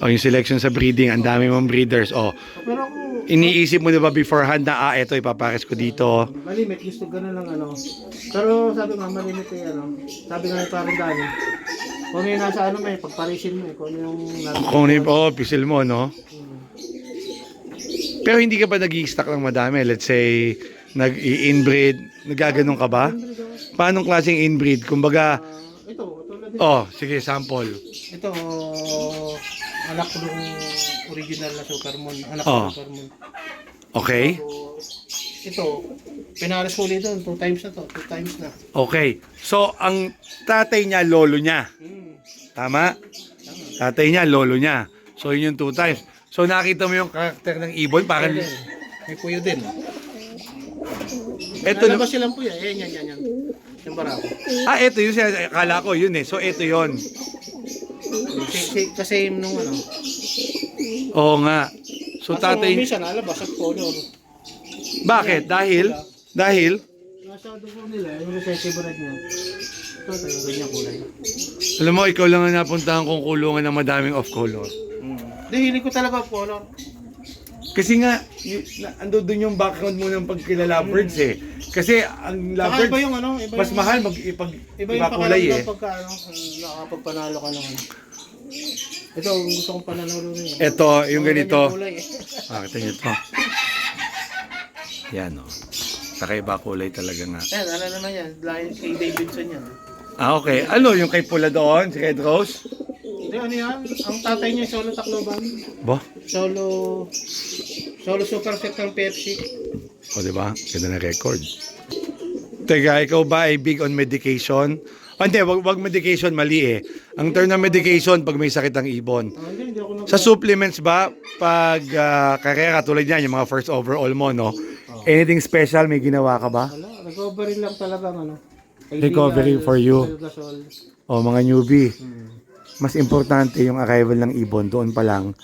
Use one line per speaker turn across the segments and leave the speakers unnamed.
O yung selection sa breeding, ang dami mong breeders. O,
Pero ako,
iniisip mo na ba beforehand na, ah, eto ipapares ko dito.
malimit, gusto ganun lang ano. Pero sabi nga, malimit eh, ano. Sabi nga yung parang dami. Kung ano yung nasa ano may, pagparisin mo eh. Kung ano yung.
Kung ano yung, oh, pisil mo, no? Pero hindi ka ba nag stock ng madami? Let's say, nag-inbreed, nagaganon ka ba? Paanong klaseng inbreed? Kumbaga,
Ah, ito, tulad din.
Oh, sige, sample.
Ito, anak ko nung original na Supermoon. Anak
Oh.
ko Supermoon.
Okay?
So, ito, pinares ko ulit doon. Two times na to. Two times na.
Okay. So, ang tatay niya, lolo niya.
Hmm.
Tama? Tatay niya, lolo niya. So, yun yung two times. So, nakita mo yung karakter ng ibon? Parang,
Ayun. May puyo din.
eto,
Ito, Lalabas silang puyo. Eh, yan, yan, yan. Yung barako.
ah, eto yun, siya- akala ko yun eh. So, eto yun.
Si- si- Kasi nung ano.
Oo nga. So,
Kaso
tatay,
minsan nalabas at color.
bakit? Dahil? Dahil?
Nasa ko nila, yung recessive red niya. Ito, ito yung ganyan kulay.
Alam mo, ikaw lang ang napuntahan kong kulungan ng madaming off-color.
Hmm. Hindi, hilig ko talaga color.
Kasi nga, y- na, ando doon yung background mo ng pagkilala birds eh. Kasi ang
Saka iba
lovebirds,
yung ano, iba
mas
yung,
mahal mag ipag
Iba yung
ipakulay eh.
pakiramdam pagka ano, nakakapagpanalo ka ng ano. Ito, gusto kong pananalo rin. eh.
Ito, yung ganito.
kulay eh.
Ah, kita niyo to. Yan oh. Kakaiba kulay talaga nga.
Ayan, ano naman yan, lahi kay Davidson yan.
Ah, okay. Ano, yung kay pula doon, si Red Rose?
Hindi, ano yan, ang tatay niya solo Tacloban.
Bo?
Solo, solo super set ng Pepsi.
O, di ba? Ganda na record. Teka, ikaw ba ay big on medication? Ah, hindi, wag, wag medication, mali eh. Ang term ng medication, pag may sakit ang ibon.
Ah, hindi, hindi ako nag-
Sa supplements ba, pag ah, karera, tulad yan, yung mga first overall mo, no? Anything special, may ginawa ka ba?
Wala, recovery lang talaga ano.
Recovery for you.
Algasol.
O, mga newbie,
Hmm.
mas importante yung arrival ng ibon, doon pa lang.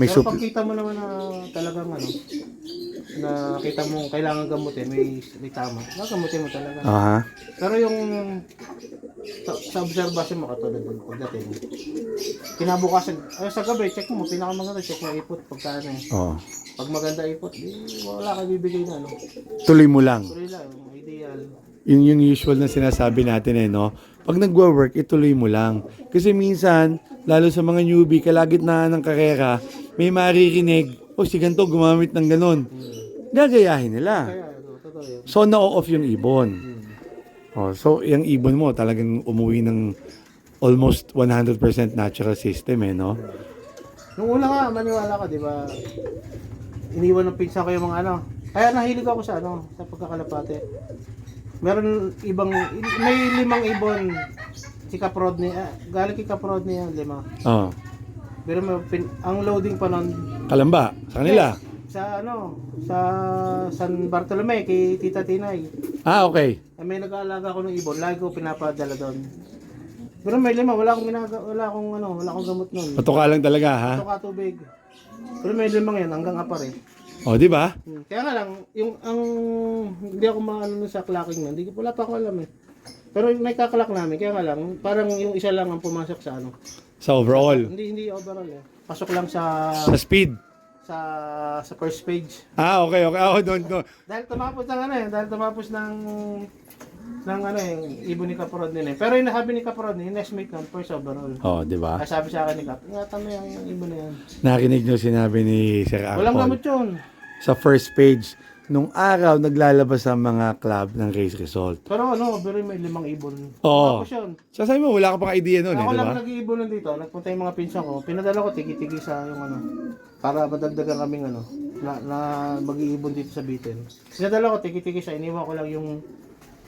May
Pero
supp-
pag kita mo naman na talagang ano, na kita mo kailangan gamutin, may, may tama, gagamutin mo talaga.
Aha.
Pero yung sa, sa observation mo katulad ng pagdating, kinabukasan, ay sa gabi, check mo, pinakamaganda, check mo ipot pagka ano eh.
Oh.
Pag maganda ipot, di, wala ka bibigay na ano.
Tuloy mo lang.
Tuloy lang, ideal.
Yun yung usual na sinasabi natin eh, no? Pag nagwo-work, ituloy mo lang. Kasi minsan, lalo sa mga newbie, kalagitnaan ng karera, may maririnig, oh, si ganito gumamit ng ganun. Gagayahin nila. So, na-off yung ibon. Oh, so, yung ibon mo talagang umuwi ng almost 100% natural system eh, no?
Nung una nga, maniwala ka, di ba? Iniwan ng pinsan ko yung mga ano. Kaya nahilig ako sa ano, sa pagkakalapate. Meron ibang, may limang ibon. Si Kaprod ni, ah, galing kay Kaprod niya, lima.
Oh.
Pero may pin, ang loading pa nun,
Kalamba, sa kanila.
sa ano, sa San Bartolome, kay Tita Tinay.
Ah, okay.
Eh, may nag-aalaga ako ng ibon, lagi ko pinapadala doon. Pero may lima, wala akong ginaga, wala akong ano, wala akong gamot nun.
Patuka lang talaga, ha?
Ito ka tubig. Pero may limang yan, hanggang apar eh.
Oh, di ba?
Hmm. Kaya nga lang, yung ang hindi ako maano nun sa clacking na, hindi ko wala pa ako alam eh. Pero may kaklak namin, kaya nga lang, parang yung isa lang ang pumasok sa ano.
Sa overall.
Hindi hindi overall eh. Pasok lang sa
Sa speed.
sa sa first page.
Ah, okay, okay. Oh, don't, don't.
Dahil tumapos ng ano eh, dahil tumapos ng ng ano eh, ibon ni Kaprod din eh. Pero yung nasabi ni Kaprod, yung next mate ng first overall.
Oh, di ba?
Kaya sabi sa akin ni Kap, ingatan mo yung ibon na yan.
Narinig nyo sinabi ni Sir
Walang
Arpon.
gamot yun.
Sa first page, nung araw naglalabas ang mga club ng race result.
Pero ano, pero may limang ibon.
Oo.
Tapos yun.
Sasabi mo, wala ka pang idea nun, eh,
Ako
di
lang
ba?
nag-iibon nun dito, nagpunta yung mga pinsan ko, pinadala ko tigi-tigi sa yung ano, para madagdagan kaming ano, na, na mag-iibon dito sa Bitin. Pinadala ko tigi-tigi sa, iniwan ko lang yung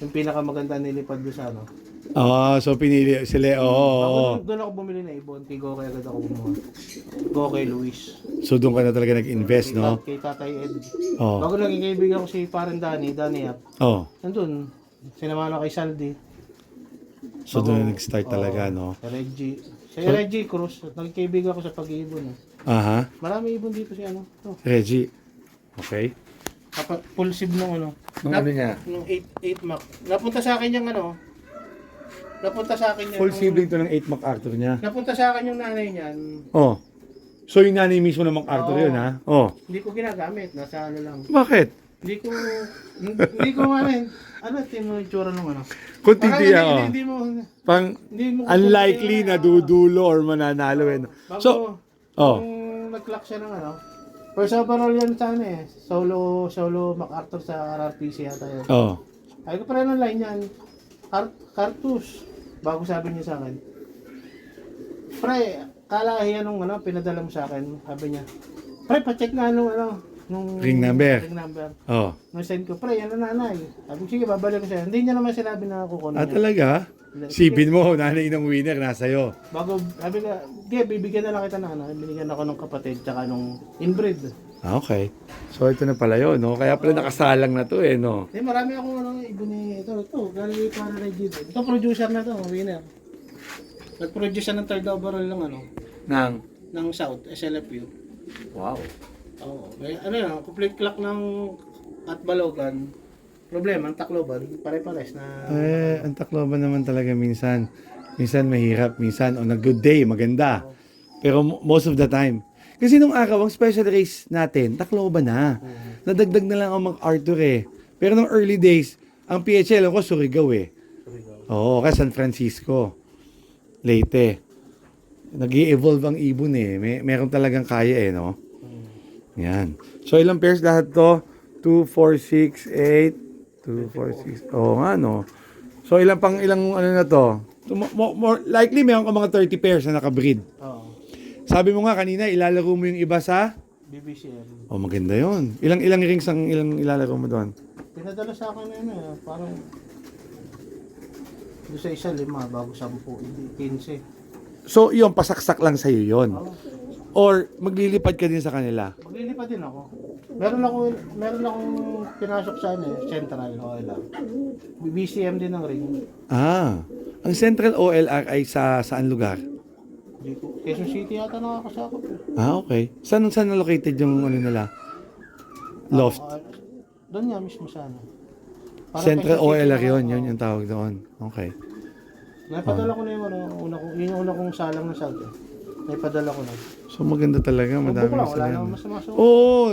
yung pinakamaganda nilipad doon sa ano.
Oo, so pinili sila, oo. oo,
Ako
oo.
doon, doon ako bumili na ibon, kay Gokay agad ako bumuha. Gokay Luis.
So doon ka na talaga nag-invest,
Kay,
no?
kay Tatay Ed.
Oo.
Bago lang kaibigan ko si Parang Danny, Danny Yap.
Oh.
Nandun, sinama na kay Saldi.
So doon na nag-start talaga, no?
Si Reggie. Si Reggie Cruz, nagkaibigan ko sa pag-iibon. Eh.
Aha.
Marami ibon dito si ano. Oh.
Reggie. Okay.
Kapa, pulsive nung ano.
Nung
Nap-
ano niya?
Nung 8, 8 Mac. Napunta sa akin yung ano. napunta sa akin yan.
Full
yung-
sibling to ng 8 MacArthur niya.
Napunta sa akin yung nanay niyan.
Oh. So yung nanay mismo ng MacArthur
Oo.
yun ha? Oh.
Hindi ko ginagamit. Nasa ano lang.
Bakit?
Hindi ko, hindi ko ano yun. Ano, tingin mo yung tsura nung ano?
Kung
Parang
titiya,
hindi,
oh.
hindi mo,
Pang
hindi mo.
unlikely na dudulo or mananalo eh.
Bago,
So, oh.
Nung nag-clock siya ng ano, first overall yan sa ano eh, solo, solo MacArthur sa RRPC yata yun.
Oh.
Ay ko pala ng line yan, Car- Cartus, bago sabi niya sa akin. Pre, kalahiyan nung ano, pinadala mo sa akin, sabi niya. Pre, pacheck nga nung ano, nung
Ring number.
Ring number.
Oh.
Nung send ko, pre, yan ang nanay. Sabi ko, sige, babalik ko sa'yo. Hindi niya naman sinabi na kukunin
Ah,
niya.
talaga? Sipin mo, nanay ng winner, nasa iyo.
Bago, sabi ka, okay, bibigyan na lang kita ng ano, binigyan ako ng kapatid, tsaka nung inbreed.
Ah, okay. So ito na pala yun, no? Kaya pala nakasalang na to eh, no?
Eh, marami akong ano, ibon ni, ito, ito, galing para kay Gido. Ito, producer na to, winner. Nag-produce siya ng third overall ng ano,
Nang?
ng South, SLFU.
Wow.
Oo. May, ano yan, complete clock ng at Balogan. Problema, ang Tacloban, pare-pares na...
Eh, ang Tacloban naman talaga minsan. Minsan mahirap, minsan on a good day, maganda. Pero mo- most of the time. Kasi nung araw, ang special race natin, Tacloban na. Nadagdag na lang ang MacArthur eh. Pero nung early days, ang PHL ako Surigao eh. Oo, kaya San Francisco. Leyte. nag evolve ang ibon eh. May, meron talagang kaya eh, no? Yan. So, ilang pairs lahat to? 2, 4, 6, 8, 2, 4, 6. Oo nga, no? So, ilang pang, ilang ano na to? So, mo- mo- more, likely, meron ka mga 30 pairs na nakabreed.
Oo.
Sabi mo nga kanina, ilalaro mo yung iba sa...
BBCM.
Oh, maganda yon. Ilang ilang rings ang ilang ilalaro mo doon?
Pinadala sa akin na yun eh, parang... Doon sa isa, lima, bago sampu, hindi, 15.
So, yung pasaksak lang sa'yo yon.
Oo.
Or, maglilipad ka din sa kanila.
Maglilipad din ako. Meron ako, meron akong pinasok sa ano eh, Central OLR. BCM din ng ring.
Ah, ang Central OLR ay sa saan lugar?
Ko, Quezon City yata nakakasakop. eh.
Ah, okay. Saan saan na located yung ano nila? Loft.
Ah, doon nga mismo sa ano. Parang
Central
Quezon City
OLR
na-
yun, yung tawag doon. Okay.
Naipadala ko na yung ano, una kong, yun yung una kong salang na eh. Naipadala ko na.
So maganda talaga, madami
lang, wala
sila.
namang masama sa
Oo.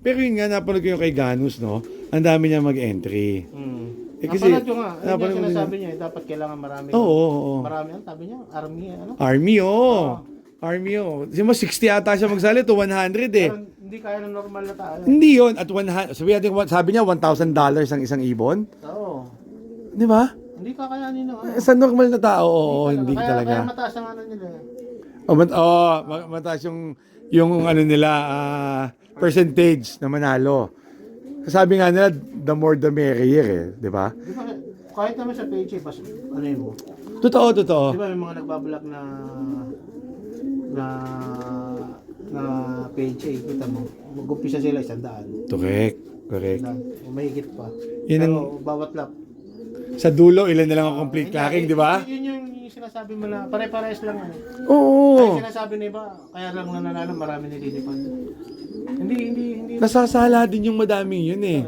Pero yun nga, napanood ko yung kay Ganus, no? Ang dami niya mag-entry.
Hmm.
Eh, kasi-
Napanood ko nga. Yung sinasabi niya, eh, dapat kailangan marami.
Oo, oo, oo.
Marami, ang sabi niya, army, ano?
Army, oh. Army, oh. Kasi mo, 60 ata siya magsali to 100 eh.
Pero hindi kaya ng normal na tao. eh.
Hindi yon at 100, sabi natin, sabi niya $1,000 ang isang ibon.
Oo.
Di ba?
Hindi kakayanin ng ano.
Sa normal na tao, oo, hindi
kaya,
talaga.
Kaya mataas ang ano nila. eh.
Oh, mat oh, ma- mataas yung yung ano nila ah, percentage na manalo. Sabi nga nila the more the merrier eh, 'di ba?
Di ba, kahit naman sa page, eh, pas, ano yun mo?
Totoo, totoo.
Di ba may mga nagbablog na na na page, eh, kita mo. Mag-umpisa sila isang daan.
Correct, correct.
O mahigit pa.
Yun ang-
Pero bawat lap.
Sa dulo ilan na lang ang complete clacking, 'di ba?
Yun yung sinasabi mo na pare-pares lang yan.
Oo.
Ay, sinasabi ni iba, kaya lang nananalo, marami nililipad. Hindi, hindi, hindi.
Nasasala din yung madaming yun eh.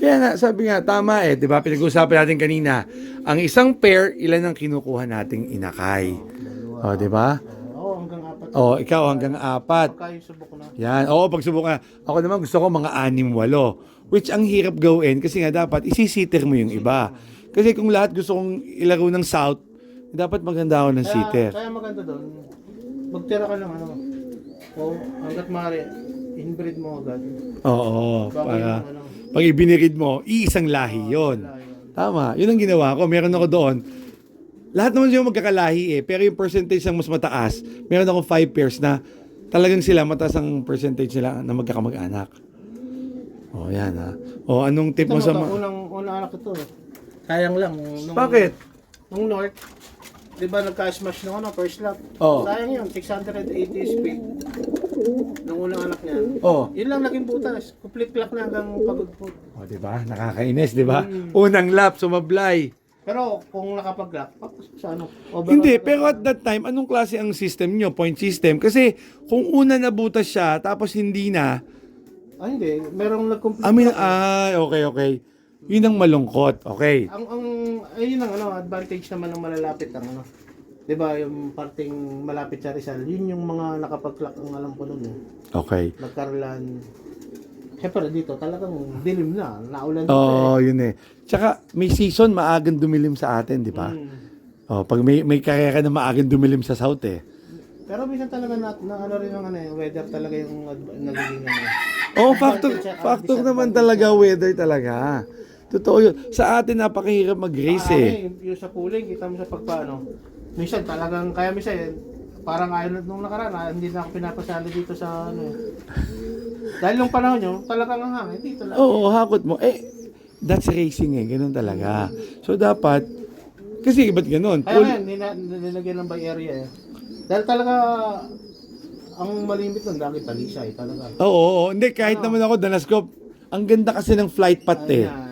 Kaya nga, sabi nga, tama eh, di ba? Pinag-usapan natin kanina, ang isang pair, ilan ang kinukuha nating inakay. O, di ba?
Oo, hanggang apat.
O, ikaw hanggang apat.
Yung subok na.
Yan. Oo, pag subukan. Ako naman gusto ko mga anim, walo. Which ang hirap gawin kasi nga dapat isisiter mo yung iba. Kasi kung lahat gusto kong ilaro ng south, dapat maganda ako ng
Kaya,
sitter.
kaya maganda doon, magtira ka ng ano, o hanggat maaari, inbreed mo agad.
Oo,
Bago
para
yung ano,
pag ibinirid mo, iisang lahi yon.
wala yun.
Tama. Yun ang ginawa ko. Meron ako doon. Lahat naman sila magkakalahi eh. Pero yung percentage ang mas mataas, meron ako five pairs na talagang sila, mataas ang percentage nila na magkakamag-anak. O, oh, yan ha. O, anong tip
Ito
mo sa...
to,
ma-
unang, unang anak ito. Sayang lang. Nung,
Bakit?
Nung North, di ba nagka-smash nung ano, first lap?
Oo.
Sayang yun, 680 speed. Nung unang anak niya.
Oh.
Yun lang naging butas. Complete clock na hanggang pagod-put.
O, di ba? Nakakainis, di ba? Unang lap, sumablay.
Pero kung nakapag-lock, sa ano. overall
Hindi, pero at that time, anong klase ang system nyo? Point system? Kasi kung una nabutas siya, tapos hindi na,
Ah, hindi. Merong nag-complete
I mean,
clock.
ay, okay, okay. Yun ang malungkot. Okay.
Ang ang ayun ang ano, advantage naman ng malalapit ang ano. 'Di ba, yung parting malapit sa Rizal, yun yung mga nakapag-clock ang alam ko noon. Eh.
Okay.
Nagkarolan. Siyempre dito talagang dilim na, naulan dito.
Oo, yun eh. Tsaka may season maagang dumilim sa atin, di ba?
Mm.
Oh, pag may may karera na maagang dumilim sa south eh.
Pero minsan talaga na, na ano rin ang ano, eh, weather talaga yung nagiging ano.
Oh, factor factor naman talaga weather talaga. Totoo yun. Sa atin napakahirap mag-race
Ah,
eh.
ano yung sa pooling, kita mo sa pagpaano. Minsan talagang, kaya minsan, eh, parang ayaw nung nakaraan, ah, hindi na ako pinapasali dito sa ano. eh. Dahil nung panahon nyo, talagang ang hangin, dito lang.
Oo, hakot mo. Eh, that's racing eh. Ganun talaga. So, dapat, kasi ba't ganun?
Kaya
Full-
ngayon, nila- nilagyan ng by area eh. Dahil talaga, ang malimit nun, dami talisay talaga.
Oo, oo. Hindi, kahit naman ako, Danaskop, ang ganda kasi ng flight path eh.
Ayun na.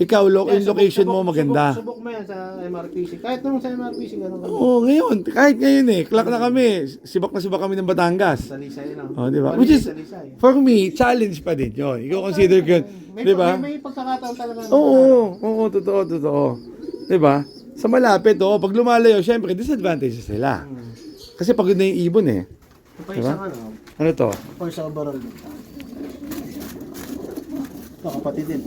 Ikaw, lo- yung
subok-
location mo maganda.
Subok, subok mo yan sa MRPC. Kahit nung sa MRPC, gano'n kami.
Oo, ngayon. Kahit ngayon eh. Clock na kami. Sibak na sibak kami ng Batangas.
Talisay na.
Oh, di ba? Which is,
talisay.
for me, challenge pa din yun. Ikaw consider ko yun.
May,
Di ba?
may, may pagkakataon talaga. na-
Oo, oo, totoo, totoo. Di ba? Sa malapit, oo. Pag lumalayo, syempre, disadvantages sila.
Hmm.
Kasi pagod na yung ibon eh.
Ito pa
Diba?
isang ano,
Ano to?
for sa overall. Ito, kapatid din.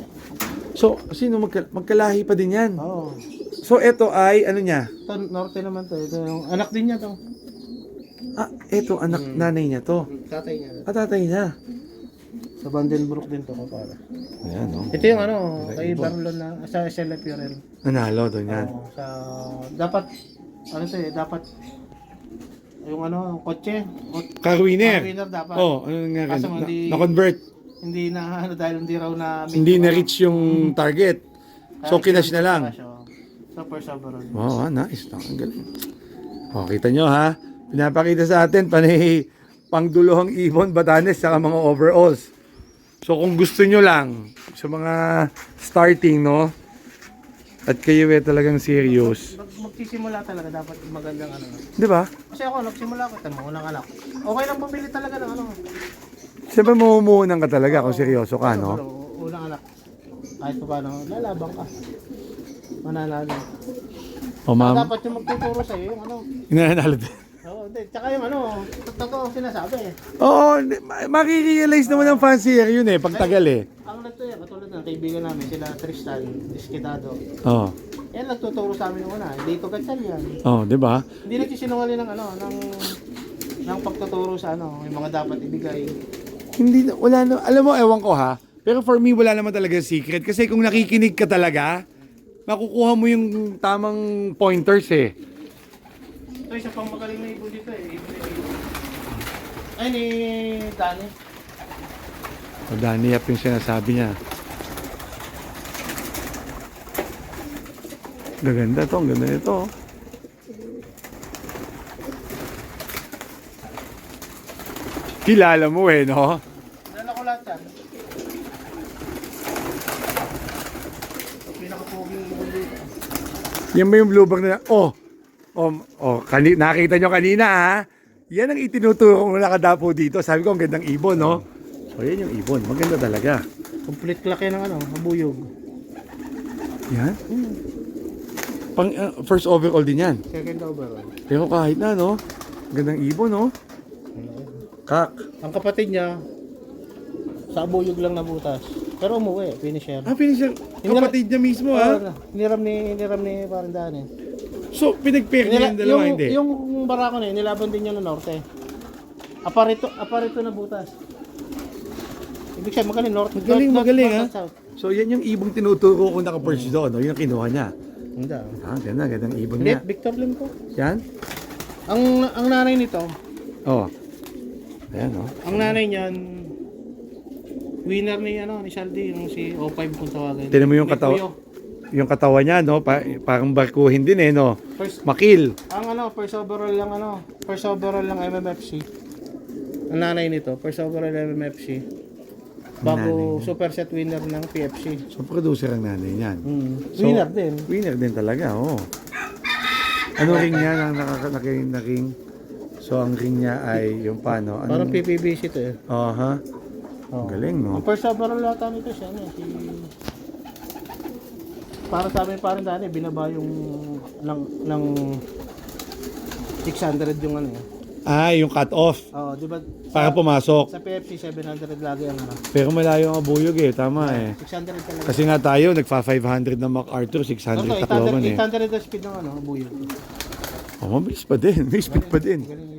So, sino magka- magkalahi pa din yan?
Oo.
So, ito ay, ano niya?
Ito, norte naman to. Ito yung anak din niya to.
Ah, ito, anak, nanay niya to.
Tatay niya.
Ah, tatay niya.
Sa Vandenbroek din to, kapara.
Ayan, no?
Ito yung ano, kay Barlon na, sa SLF Purel.
Nanalo doon yan.
Oo, sa, dapat, ano to eh, dapat, yung ano, kotse, kot-
Car winner.
winner dapat.
Oh, ano nga
Kaso
na,
hindi-
na-convert.
Hindi na, ano, dahil hindi raw na,
Hindi na-reach yung target. So, kinash na lang.
So, first overall.
Wow, ah, nice. Ang galing. O, kita nyo ha. Pinapakita sa atin panay pangduluhang ibon, batanes, saka mga overalls. So kung gusto nyo lang sa mga starting, no? At kayo eh talagang serious.
Mag, magsisimula talaga dapat magandang ano.
Di ba?
Kasi ako, nagsimula ko, tama, unang anak. Okay lang bumili talaga ng ano.
Siyempre mamumuhunan ka talaga kung seryoso ka, no?
Pero, unang anak. Kahit pa paano, lalabang ka. Mananalo.
O ma'am,
Dapat yung magtuturo sa'yo, yung ano.
inanalo din.
Oo, hindi. Tsaka yung ano, totoo ang sinasabi eh.
Oo, hindi, ma- makirealize naman ng fancier yun eh, pagtagal eh.
Ang nagto yan, katulad ng kaibigan namin, sila Tristan, Diskitado.
Oo,
Yan nagtuturo sa amin una, dito ganyan yan.
oh, di ba?
Hindi nagsisinungaling ng ano, ng ng pagtuturo sa ano, yung mga dapat ibigay.
Hindi na, wala na, alam mo, ewan ko ha, pero for me, wala naman talaga secret. Kasi kung nakikinig ka talaga, makukuha mo yung tamang pointers eh.
Ito isa pang magaling na ibon dito eh. Ibon na ibon. Ay, ni Danny.
O Danny Yap yung sinasabi niya. Gaganda to, ang ganda nito. Kilala mo eh, no?
Dala ko lahat yan. Pinaka-poging.
Yan ba yung bluebag na, oh, oh, oh kani, nakita nyo kanina ha? Yan ang itinuturo ko nakadapo dito. Sabi ko, ang gandang ibon, no? So, yan yung ibon. Maganda talaga.
Complete laki ng ano, mabuyog.
Yan. Pang, uh, first overall din yan.
Second overall.
Pero kahit na, no? Gandang ibon, no? Kak.
Ang kapatid niya, sa abuyog lang nabutas. Pero umuwi, finisher.
Ah, finisher. Kapatid niya mismo, ha?
Oo, niram ni, niram ni parang Danny.
So, pinag-pair niya yung dalawa,
yung,
hindi?
yung barako na yun, nilaban din niya ng norte. Aparito, aparito na butas. Ibig sabihin, magaling, north,
Magaling,
north,
magaling,
north,
ha?
and south.
So, yan yung ibong tinuturo ko naka-purse doon, no? Yun ang kinuha niya.
Hindi.
Ah, ganda, gandang ibon
Hindi,
niya.
Victor Lim.
Yan?
Ang, ang nanay nito,
Oh. Ayan, no?
ang nanay niyan, winner ni, ano, ni Saldi, yung si O5 kung tawagin.
Tignan mo yung
May
katawa-
kuyo.
Yung katawan niya, no? Pa- parang barkuhin din, eh, no?
First,
Makil.
ang ano, first overall lang, ano, first overall lang MMFC. Ang nanay nito, first overall MMFC. Bago superset winner ng PFC.
So, producer ang nanay niyan.
Hmm.
So,
winner din.
Winner din talaga, oo. Ano ring niya ang nakaka- na ring? So, ang ring niya ay yung paano? Ano?
Parang PPBC to eh.
Oh, ha? Ang galing, no?
Ang first overall yata nito siya, ano, si... para sa amin parang dati, binaba yung ng, ng 600 yung ano eh.
Ah, yung cut-off.
Oo, di ba?
Para pumasok.
Sa PFC, 700 lagi ang ano.
Pero malayo ang abuyog eh. Tama eh.
600 talaga.
Kasi nga tayo, nagpa 500 na MacArthur, 600
Ito,
Tacloban
800,
eh.
800 na speed ng ano, buyo.
Oh, mabilis pa din. May speed pa din.
Galing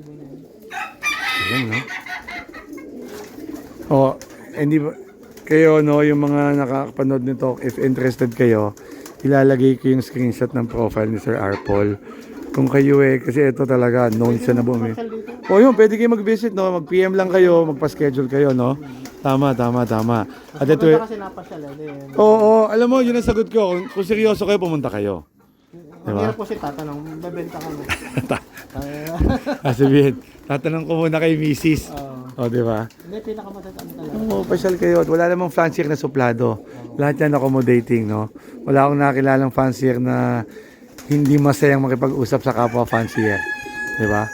Ayan, no? Oh, hindi ba, kayo, no, yung mga nakakapanood nito, if interested kayo, ilalagay ko yung screenshot ng profile ni Sir Arpol. Kung kayo eh, kasi ito talaga, known siya na bumi. O yun, pwede kayo mag-visit, no? Mag-PM lang kayo, magpa-schedule kayo, no? Tama, tama, tama. At ito,
eh.
Oo, oo, alam mo, yun ang sagot ko. Kung, kung seryoso kayo, pumunta kayo.
Ang hirap po si tatanong, babenta ka mo. Ay,
Ah, sabihin, tatanong ko muna kay Mrs.
Oo.
O, di ba?
Hindi, pinakamatatan talaga.
Oo, pasyal kayo. At wala namang fancier na suplado. Lahat yan accommodating, no? Wala akong nakilalang fancier na hindi masayang makipag-usap sa kapwa fancier. Di ba?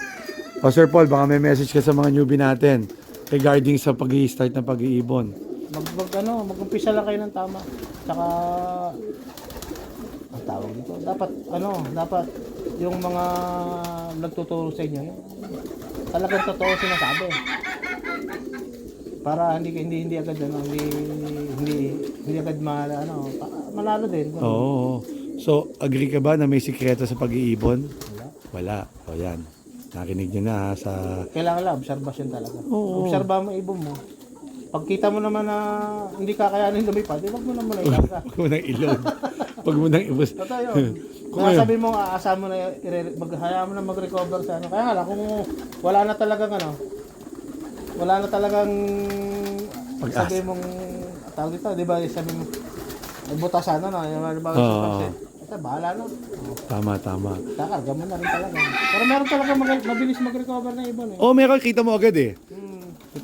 O Sir Paul, baka may message ka sa mga newbie natin regarding sa pag start ng pag-iibon.
Mag, mag ano, mag-umpisa lang kayo ng tama. Tsaka, ang tawag dito, dapat, ano, dapat yung mga nagtuturo sa inyo, yung talagang totoo sinasabi. Para hindi hindi hindi agad ano, hindi hindi hindi agad ma, ano, manalo din.
Oo. oo. So, agree ka ba na may sikreto sa pag-iibon?
Wala.
Wala. O yan. Nakinig nyo na ha, sa...
Kailangan lang obserbasyon talaga.
Oo.
Obserba mo ibon mo. Pagkita mo naman na hindi kakayanin lumipad, eh, wag mo naman na ilaga.
Huwag mo nang ilog. Huwag mo nang ibus.
Totoo yun. Kung
Kung
sabi mo, aasa mo na, maghaya mo na mag-recover sa ano. Kaya nga lang, kung wala na talagang ano, wala na talagang,
Pag-asa.
sabi mong, tawag dito, di ba, sabi mo, nagbuta sana na, yung ano ba,
Oo.
Ito, bahala na.
Tama, tama.
kakarga mo na rin talaga. Pero meron talaga mag- mabilis mag-recover na ibon eh.
Oh, meron kita mo agad eh.
Hmm,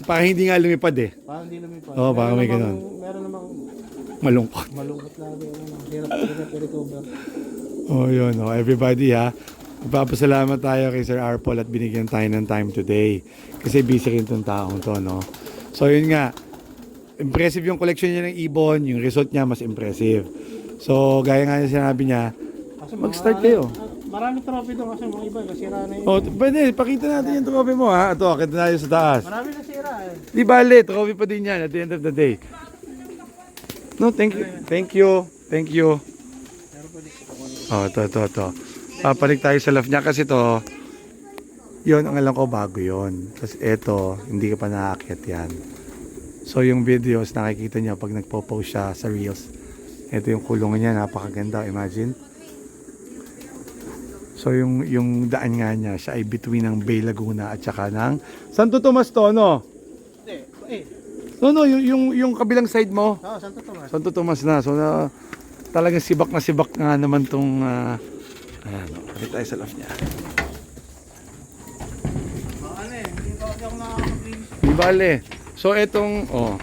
Para hindi nga lumipad eh.
parang hindi lumipad.
Oo, baka may
namang-
ganun.
Meron namang
Malungkot.
malungkot lagi. Ano, hirap hirap i-recover.
Oh, yun. Oh, everybody ha. Magpapasalamat tayo kay Sir Arpol at binigyan tayo ng time today. Kasi busy rin tong taong to, no? So, yun nga. Impressive yung collection niya ng ibon. Yung result niya mas impressive. So, gaya nga yung sinabi niya,
Kasi
Mag-start kayo.
ah, Marami trophy doon kasi mga iba, nasira na yun.
oh, pwede, pakita natin yung trophy mo ha. Ito, kita tayo sa taas.
Marami nasira eh.
Di bale, trophy pa din yan at the end of the day. No, thank you. Thank you. Thank you. Oh, to, to, to. Papalik tayo sa left niya kasi to, yon ang alam ko bago yon. Tapos eto, hindi ka pa nakakit yan. So yung videos nakikita niya pag nagpo-post siya sa Reels. Ito yung kulungan niya, napakaganda. Imagine. So yung yung daan nga niya, siya ay between ng Bay Laguna at saka ng Santo Tomas to, no?
Hindi, eh.
No, no, yung, yung, yung kabilang side mo.
Oo, Santo Tomas.
Santo Tomas na. So na talagang sibak na sibak nga naman tong uh, ayan, oh, balik tayo sa left niya.
Oh, ano eh, hindi pa ako nakakapag-release.
Bale. So etong oh,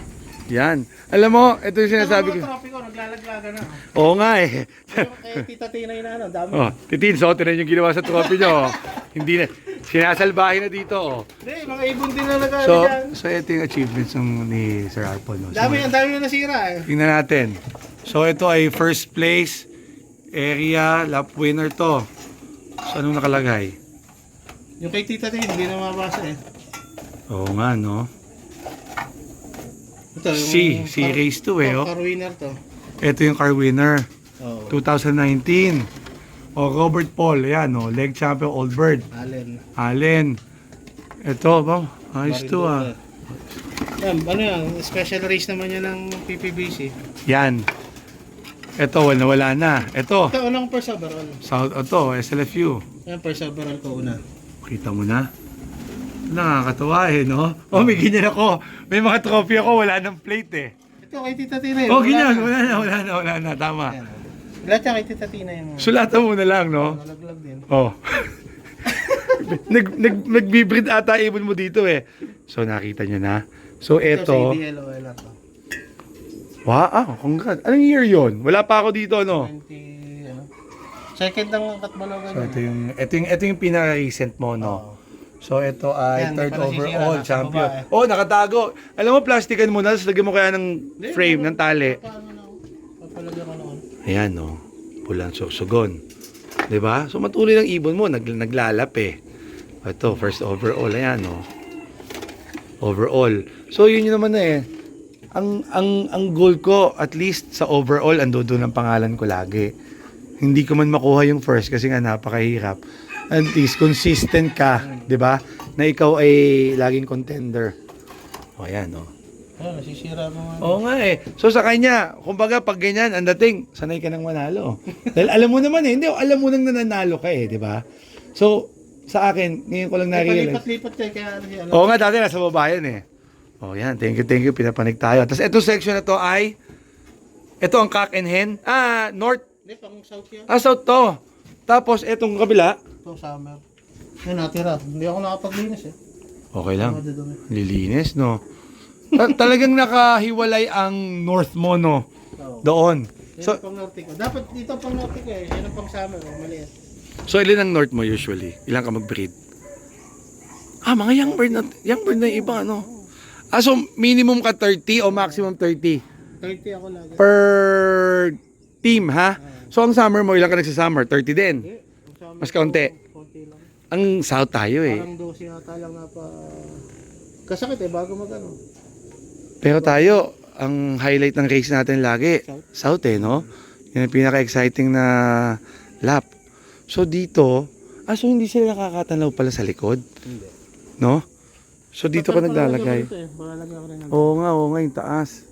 yan. Alam mo, ito yung sinasabi ko.
Ang mga trophy ko, naglalaglaga na.
Oo nga eh.
Pero kay Tita Tinay na ano, dami.
oh, titin, so tinan yung ginawa sa trophy nyo. oh. Hindi na, sinasalbahin na dito. Oh.
Hindi, mga ibon din na nag
So,
dyan.
so ito yung achievements ng ni Sir Arpon. No?
Dami, ang dami na nasira eh.
Tingnan natin. So ito ay first place area lap winner to. So anong nakalagay?
Yung kay Tita Tinay, hindi na mabasa eh.
Oo nga no.
Ito, yung
C, C race 2 eh. Oh.
Car winner to.
Ito yung car winner
Oo.
2019. O Robert Paul, ayan oh, leg champion Old Bird.
Allen.
Allen. Ito ba? Ayos to ah.
Yan, ano yan, special race naman yan ng PPBC.
Yan. Ito wala wala na. Ito.
Ito, unang first overall.
South ito, SLFU.
Yan, first overall ko una.
Kita mo na. Nakakatawa eh, no? Oh, may ganyan ako. May mga trophy ako, wala ng plate eh.
Ito, kay Tita Tinay.
Oh,
wala
ganyan.
na.
Wala na, wala na, wala na. Tama.
Yan, oh. Lahat yan kay Tita Tinay mo.
Sulatan mo na lang, no?
Nalaglag din.
Oh. nag, nag, nagbibreed ata ibon mo dito eh. So, nakita nyo na. So,
Ito, sa
eto.
ABLOL to.
Wow, ah, congrats. Anong year yon? Wala pa ako dito, no?
20, ano? Second ng Katbalogan
So,
yun.
ito yung, ito yung, ito yung pinaka-recent mo, no?
Oo.
So, ito ay
Yan,
third
hindi
overall
nasa
champion.
baba eh.
Oh, nakatago. Alam mo, plastikan mo na, tapos lagyan mo kaya ng frame, ng tali.
Paano na? Papalagyan ko noon.
Ayan, no. Bulan Sorsogon. 'Di ba? So matuloy ng ibon mo, nag, naglalap eh. Ito, first overall, ayan, oh. Overall. So, yun yun naman na eh. Ang, ang, ang goal ko, at least sa overall, ando doon ang pangalan ko lagi. Hindi ko man makuha yung first kasi nga napakahirap. At least, consistent ka, di ba? Na ikaw ay laging contender. O, ayan, oh.
Ayun, nasisira mo nga.
Oo nga eh. So sa kanya, kumbaga pag ganyan, ang dating, sanay ka nang manalo. Dahil alam mo naman eh, hindi, alam mo nang nananalo ka eh, di ba? So, sa akin, ngayon ko lang
Eh,
na-realize.
Palipat-lipat kayo, kaya ano siya.
Oo nga, dati nasa baba yan eh. Oh, yan. Thank you, thank you. Pinapanig tayo. Tapos itong section na to ay, ito ang cock and hen. Ah, north.
Hindi, pang south yan.
Ah, south to. Tapos itong kabila.
Ito, summer. Yan, natira. Hindi ako nakapaglinis eh.
Okay lang.
Madudumi.
Lilinis, no? Ta- talagang nakahiwalay ang north mo, no?
Oo.
Doon.
Yan
So,
ang pang norte ko. Dapat dito ang pang norte ko eh. Yan ang pang summer. Oh, maliit.
so ilan ang north mo usually? Ilan ka mag-breed? Ah, mga young bird na, young bird na iba, no? Ah, so minimum ka 30 o maximum 30?
30 ako lagi.
per team, ha? So, ang summer mo, ilang ka nagsasummer? 30 din.
Eh,
Mas kaunti.
ko, Konti lang.
Ang south tayo eh.
Parang 12 yata lang na pa... Kasakit eh, bago mag ano.
Pero tayo, ang highlight ng race natin lagi, south eh, no? Yan ang pinaka-exciting na lap. So, dito, ah, so hindi sila nakakatanaw pala sa likod,
Hindi.
no? So, dito ka naglalagay.
Eh. Palalagay ako rin ng...
Oo nga, oo nga, yung taas.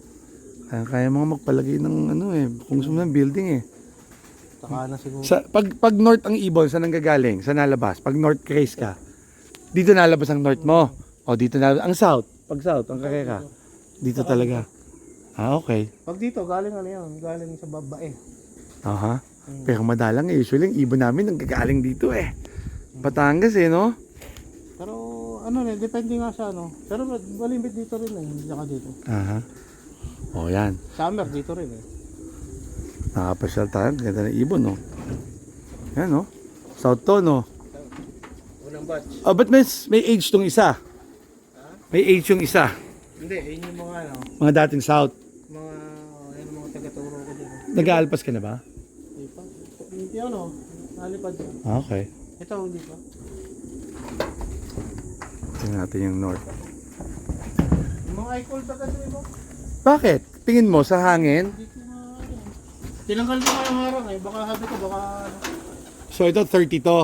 Kaya, kaya mo nga magpalagay ng ano eh, kung saan ng building eh.
Taka na siguro.
Sa, pag, pag north ang ibon, saan ang gagaling? Saan nalabas? Pag north race ka, dito nalabas ang north mo. O dito nalabas, ang south. Pag south, ang karera. Dito talaga. Ah, okay.
Pag dito, galing ano yun? Galing sa babae.
Aha. Pero madalang eh, usually ang ibon namin ang gagaling dito eh. Batangas eh, no?
Pero ano rin, depende nga sa ano. Pero malimbit dito rin eh. Hindi ka dito.
Aha. O yan.
Summer dito rin eh.
Nakapasyal tayo. Ganda ng ibon, no? Yan, no? South to, no?
Unang batch.
Oh, but may, may age tong isa. May age yung isa.
Hindi, yun yung mga ano.
Mga dating south.
Mga, yung mga taga-turo ko dito.
Nag-aalpas ka na ba?
Hindi pa. Hindi ano, nalipad yun.
Ah, okay.
Ito, hindi pa.
Tingnan natin yung north.
Yung mga icon taga dito mo.
Bakit? Tingin mo sa hangin?
Hindi. Tinanggal ko nga yung harang eh. Baka sabi ko, baka ano.
So ito 30 to.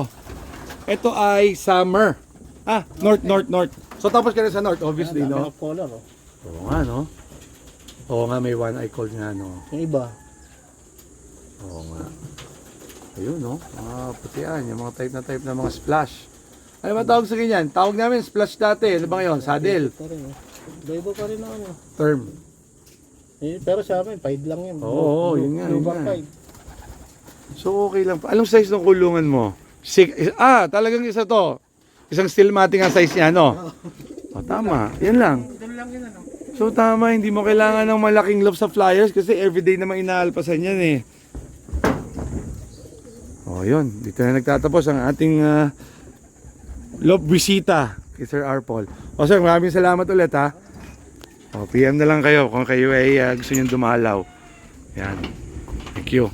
Ito ay summer. Ah, north, north, north. So tapos ka na sa north, obviously,
Dami
no?
ng color oh.
Oo nga, no? Oo nga, may one eye cold nga, no?
Yung iba.
Oo nga. Ayun, no? Mga putian, yung mga type na type na mga splash. Ano ba tawag sa ganyan? Tawag namin splash dati. Ano ba ngayon? Saddle.
Ito rin eh. Pa rin ako.
Term.
Eh, pero sa amin, 5 lang yun.
Oo, yun nga, yun nga.
5.
So okay lang. Anong size ng kulungan mo? Six, ah, talagang isa to. Isang steel mating ang size niya, no? O, tama. Yan lang.
Doon lang yun ano.
So tama, hindi mo kailangan ng malaking love sa flyers kasi everyday naman inaalpasan yan eh. O yun, dito na nagtatapos ang ating uh, love bisita kay Sir Arpol. O sir, maraming salamat ulit ha. O, PM na lang kayo kung kayo ay uh, gusto nyo dumalaw. Yan. Thank you.